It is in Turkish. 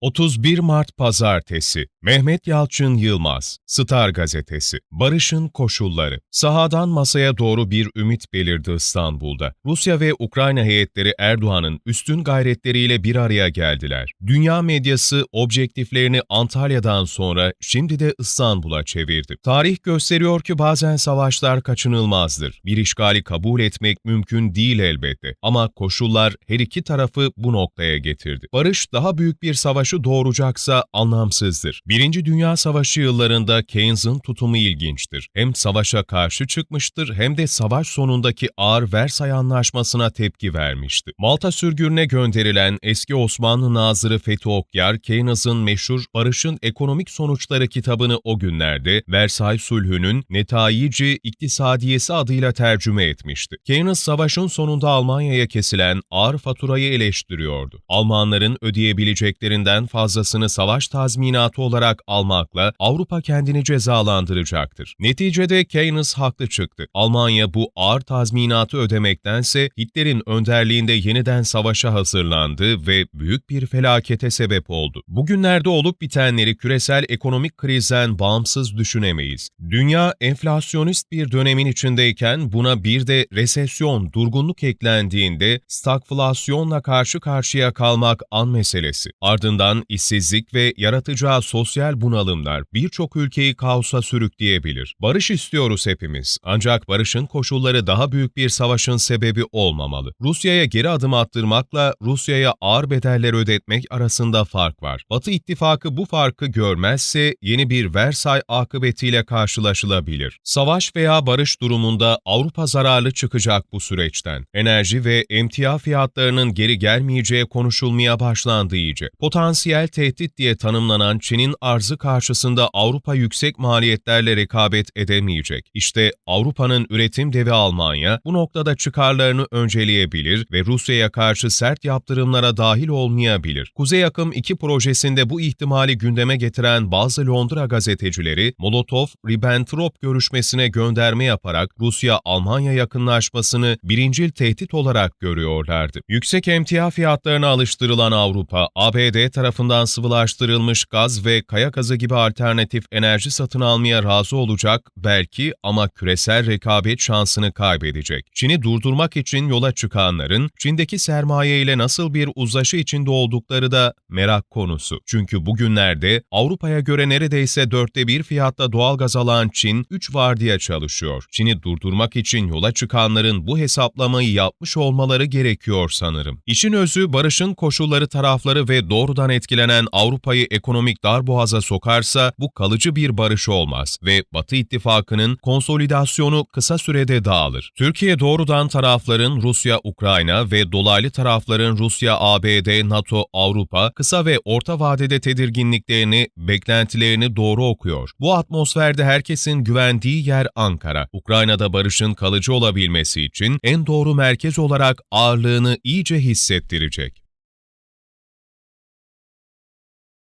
31 Mart Pazartesi Mehmet Yalçın Yılmaz Star Gazetesi Barışın Koşulları Sahadan masaya doğru bir ümit belirdi İstanbul'da. Rusya ve Ukrayna heyetleri Erdoğan'ın üstün gayretleriyle bir araya geldiler. Dünya medyası objektiflerini Antalya'dan sonra şimdi de İstanbul'a çevirdi. Tarih gösteriyor ki bazen savaşlar kaçınılmazdır. Bir işgali kabul etmek mümkün değil elbette. Ama koşullar her iki tarafı bu noktaya getirdi. Barış daha büyük bir savaşı doğuracaksa anlamsızdır. Birinci Dünya Savaşı yıllarında Keynes'in tutumu ilginçtir. Hem savaşa karşı çıkmıştır hem de savaş sonundaki ağır Versay Anlaşması'na tepki vermişti. Malta sürgününe gönderilen eski Osmanlı Nazırı Fethi Okyar, Keynes'in meşhur Barış'ın Ekonomik Sonuçları kitabını o günlerde Versay Sulhü'nün Netayici İktisadiyesi adıyla tercüme etmişti. Keynes savaşın sonunda Almanya'ya kesilen ağır faturayı eleştiriyordu. Almanların ödeyebileceklerinden fazlasını savaş tazminatı olarak almakla Avrupa kendini cezalandıracaktır. Neticede Keynes haklı çıktı. Almanya bu ağır tazminatı ödemektense Hitler'in önderliğinde yeniden savaşa hazırlandı ve büyük bir felakete sebep oldu. Bugünlerde olup bitenleri küresel ekonomik krizden bağımsız düşünemeyiz. Dünya enflasyonist bir dönemin içindeyken buna bir de resesyon, durgunluk eklendiğinde stagflasyonla karşı karşıya kalmak an meselesi. Ardından işsizlik ve yaratacağı sosyal bunalımlar birçok ülkeyi kaosa sürükleyebilir. Barış istiyoruz hepimiz. Ancak barışın koşulları daha büyük bir savaşın sebebi olmamalı. Rusya'ya geri adım attırmakla Rusya'ya ağır bedeller ödetmek arasında fark var. Batı ittifakı bu farkı görmezse yeni bir Versay akıbetiyle karşılaşılabilir. Savaş veya barış durumunda Avrupa zararlı çıkacak bu süreçten. Enerji ve emtia fiyatlarının geri gelmeyeceği konuşulmaya başlandı iyice. Potansiyel tehdit diye tanımlanan Çin'in arzı karşısında Avrupa yüksek maliyetlerle rekabet edemeyecek. İşte Avrupa'nın üretim devi Almanya bu noktada çıkarlarını önceleyebilir ve Rusya'ya karşı sert yaptırımlara dahil olmayabilir. Kuzey Akım 2 projesinde bu ihtimali gündeme getiren bazı Londra gazetecileri Molotov-Ribbentrop görüşmesine gönderme yaparak Rusya-Almanya yakınlaşmasını birincil tehdit olarak görüyorlardı. Yüksek emtia fiyatlarına alıştırılan Avrupa, ABD tarafından sıvılaştırılmış gaz ve kaya gazı gibi alternatif enerji satın almaya razı olacak belki ama küresel rekabet şansını kaybedecek. Çin'i durdurmak için yola çıkanların Çin'deki sermaye ile nasıl bir uzlaşı içinde oldukları da merak konusu. Çünkü bugünlerde Avrupa'ya göre neredeyse dörtte bir fiyatta doğal gaz alan Çin 3 vardiya çalışıyor. Çin'i durdurmak için yola çıkanların bu hesaplamayı yapmış olmaları gerekiyor sanırım. İşin özü barışın koşulları tarafları ve doğrudan etkilenen Avrupa'yı ekonomik darboğaza sokarsa bu kalıcı bir barış olmaz ve Batı ittifakının konsolidasyonu kısa sürede dağılır. Türkiye doğrudan tarafların Rusya, Ukrayna ve dolaylı tarafların Rusya, ABD, NATO, Avrupa kısa ve orta vadede tedirginliklerini, beklentilerini doğru okuyor. Bu atmosferde herkesin güvendiği yer Ankara. Ukrayna'da barışın kalıcı olabilmesi için en doğru merkez olarak ağırlığını iyice hissettirecek.